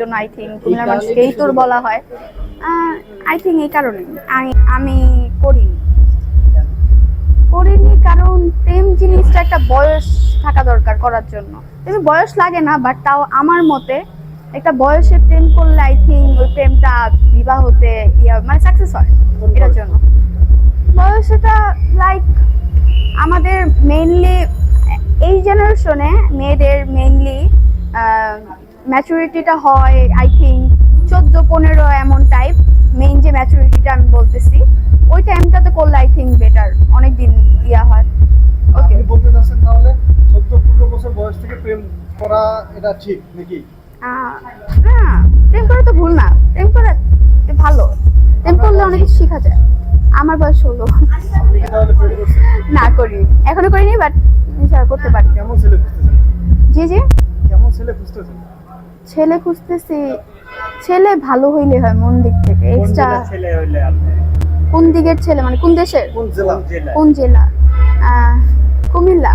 জন্য I think কুমিল্লার মানুষকে এই তোর বলা হয়। আই থিঙ্ক এই কারণে আমি আমি করিনি। করিনি কারণ প্রেম জিনিসটা একটা বয়স থাকা দরকার করার জন্য। তুমি বয়স লাগে না বাট তাও আমার মতে একটা বয়সে প্রেম করলে আই থিঙ্ক ওই প্রেমটা বিবাহতে ইয়া মানে সাকসেস হয় এটার জন্য। বয়স এটা লাইক আমাদের মেইনলি এই জেনারেশনে মেয়েদের মেইনলি ম্যাচুরিটিটা হয় আই থিঙ্ক চোদ্দ পনেরো এমন টাইপ মেইন যে ম্যাচুরিটিটা আমি বলতেছি ওই টাইমটাতে করলে আই থিঙ্ক বেটার অনেক দিন ইয়া হয়। ওকে বলতে চাচ্ছেন তাহলে চোদ্দ পনেরো বছর বয়স থেকে প্রেম করা এটা ঠিক নাকি? হ্যাঁ প্রেম করে তো ভুল না প্রেম করে ভালো। প্রেম করলে অনেক কিছু শেখা যায়। আমার বয়স হলো না করি এখনও করিনি বাট করতে পারি কেমন ছেলে জি জি। ছেলে খুঁজতেছেন ছেলে খুঁজতেছি। ছেলে ভালো হইলে হয় মন দিক থেকে এক্সট্রা ছেলে হইলে আপনি? কোন দিকের ছেলে মানে কোন দেশের? কোন জেলা? কোন জেলা? আহ, কুমিল্লা।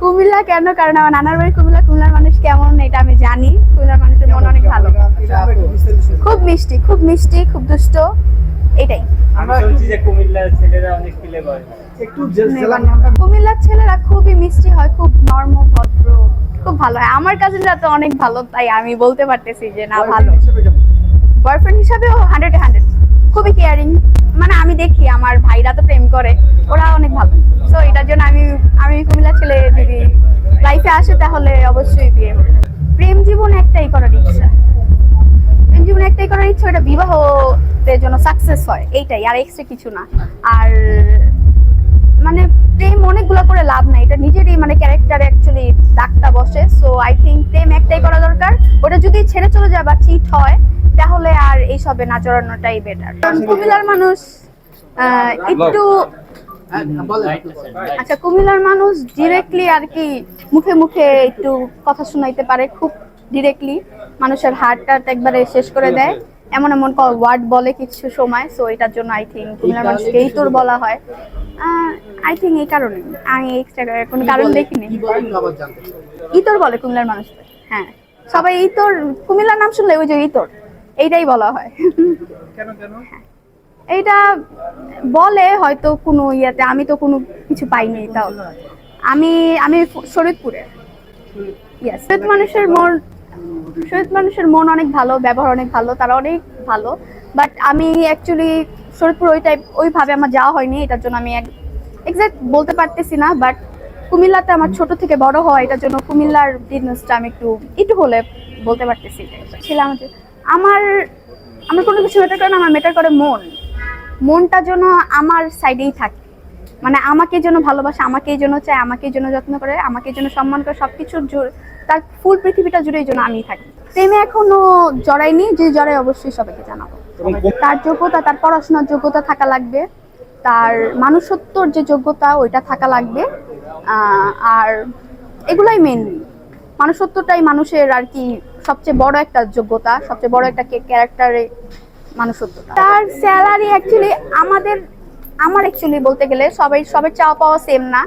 কুমিল্লা কেন? কারণ আমার নানার বাড়ি কুমিল্লা কুমিল্লার মানুষ কেমন এটা আমি জানি। কুমিল্লার মানুষের মন অনেক ভালো। খুব মিষ্টি খুব মিষ্টি খুব দুষ্ট। এটাই। কুমিল্লার ছেলেরা নেবানো। নামটা কুমিল্লার ছেলেরা খুবই মিষ্টি হয় খুব নর্ম ভদ্র খুব ভালো হয়। আমার কাজিনরা তো অনেক ভালো তাই আমি বলতে পারতেছি যে না ভালো। বয়ফ্রেন্ড হিসাবেও হান্ড্রেড হান্ড্রেড খুবই কেয়ারিং মানে আমি দেখি আমার ভাইরা তো প্রেম করে ওরা অনেক ভালো। সো এটার জন্য আমি আমি কুমিল্লা ছেলে যদি লাইফে আসে তাহলে অবশ্যই বিয়ে প্রেম জীবন একটাই করার ইচ্ছা। প্রেম জীবন একটাই করার ইচ্ছা এটা বিবাহতে জন্য সাকসেস হয় এইটাই আর এক্সট্রা কিছু না। আর মানে প্রেম অনেকগুলো করে লাভ নাই এটা নিজেরই মানে ক্যারেক্টার অ্যাকচুয়ালি দাগটা বসে। সো আই থিঙ্ক প্রেম একটাই করা দরকার। ওটা যদি ছেড়ে চলে যায় বা চিট হয় তাহলে আর এইসবে না জড়ানোটাই বেটার কারণ কুমিল্লার মানুষ আহ, একটু আচ্ছা কুমিল্লার মানুষ ডিরেক্টলি আর কি মুখে মুখে একটু কথা শোনাইতে পারে খুব ডিরেক্টলি মানুষের হার্ট টার্ট একবারে শেষ করে দেয়। এমন এমন ওয়ার্ড বলে কিছু সময় সো এটার জন্য আই থিঙ্ক কুমিল্লার মানুষকে এই তোর বলা হয়। আই থিঙ্ক এই কারণে। আমি এক্সট্রা কোনো কারণ দেখিনি। ইতর বলে কুমিল্লার মানুষ হ্যাঁ। সবাই ইতর কুমিল্লার নাম শুনলে ওই যে ইতর এইটাই বলা হয়। কেন কেন? এইটা বলে হয়তো কোনো ইয়েতে আমি তো কোনো কিছু পাইনি তাও। আমি আমি শরীয়তপুরে। ইয়েস মানুষের মন শরীয়ত মানুষের মন অনেক ভালো, ব্যবহার অনেক ভালো, তারা অনেক ভালো। বাট আমি অ্যাকচুয়ালি শরীয়তপুর ওই টাইপ ওইভাবে আমার যাওয়া হয়নি, এটার জন্য আমি এক্সাক্ট বলতে পারতেছি না বাট কুমিল্লাতে আমার ছোট থেকে বড় হওয়া, এটার জন্য কুমিল্লার বিজনেসটা আমি একটু একটু হলে বলতে পারতেছি। ছিলাম আমার আমার কোনো কিছু মেটার করে না, আমার মেটার করে মন। মনটা যেন আমার সাইডেই থাকে। মানে আমাকে যেন ভালোবাসে আমাকে জন্য চায় আমাকে জন্য যত্ন করে আমাকে জন্য সম্মান করে সবকিছুর জোর তার ফুল পৃথিবীটা জুড়ে যেন আমি থাকি। প্রেমে এখনও জড়াইনি যে জড়াই অবশ্যই সবাইকে জানাব। তার যোগ্যতা তার পড়াশোনার যোগ্যতা থাকা লাগবে তার মানুষত্বর যে যোগ্যতা ওইটা থাকা লাগবে আর এগুলাই মেনলি মানুষত্বটাই মানুষের আর কি সবচেয়ে বড় একটা যোগ্যতা সবচেয়ে বড় একটা ক্যারেক্টারে মানুষত্বটা। তার স্যালারি অ্যাকচুয়ালি আমাদের আমার অ্যাকচুয়ালি বলতে গেলে সবাই, সবার চাওয়া পাওয়া সেম না।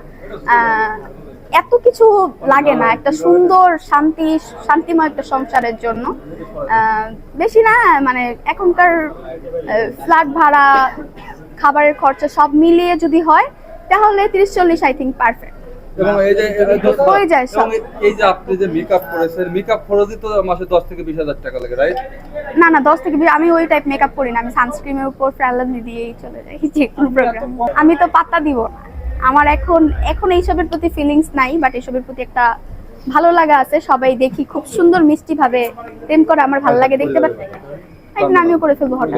এত কিছু লাগে না, একটা সুন্দর শান্তি, শান্তিময় একটা সংসারের জন্য। বেশি না মানে এখনকার ফ্ল্যাট ভাড়া, খাবারের খরচা সব মিলিয়ে যদি হয়, তাহলে তিরিশ চল্লিশ আই থিঙ্ক পারফেক্ট এবং এই যে হয়ে যায় সব। এই যে আপনি যে মেকআপ করেছেন মেকআপ খরচই তো মাসে দশ থেকে বিশ হাজার টাকা লাগে রাইট না না দশ থেকে বিশ- আমি ওই টাইপ মেকআপ করি না আমি সানস্ক্রিনের উপর দিয়েই চলে যাই যে কোনো প্রোগ্রাম আমি তো পাত্তা দিব না। আমার এখন এখন এইসবের প্রতি ফিলিংস নাই বাট এইসবের প্রতি একটা ভালো লাগা আছে। সবাই দেখি খুব সুন্দর মিষ্টি ভাবে প্রেম করে আমার ভালো লাগে দেখতে পাচ্ছি। একদিন আমিও করে ফেলব হঠাৎ।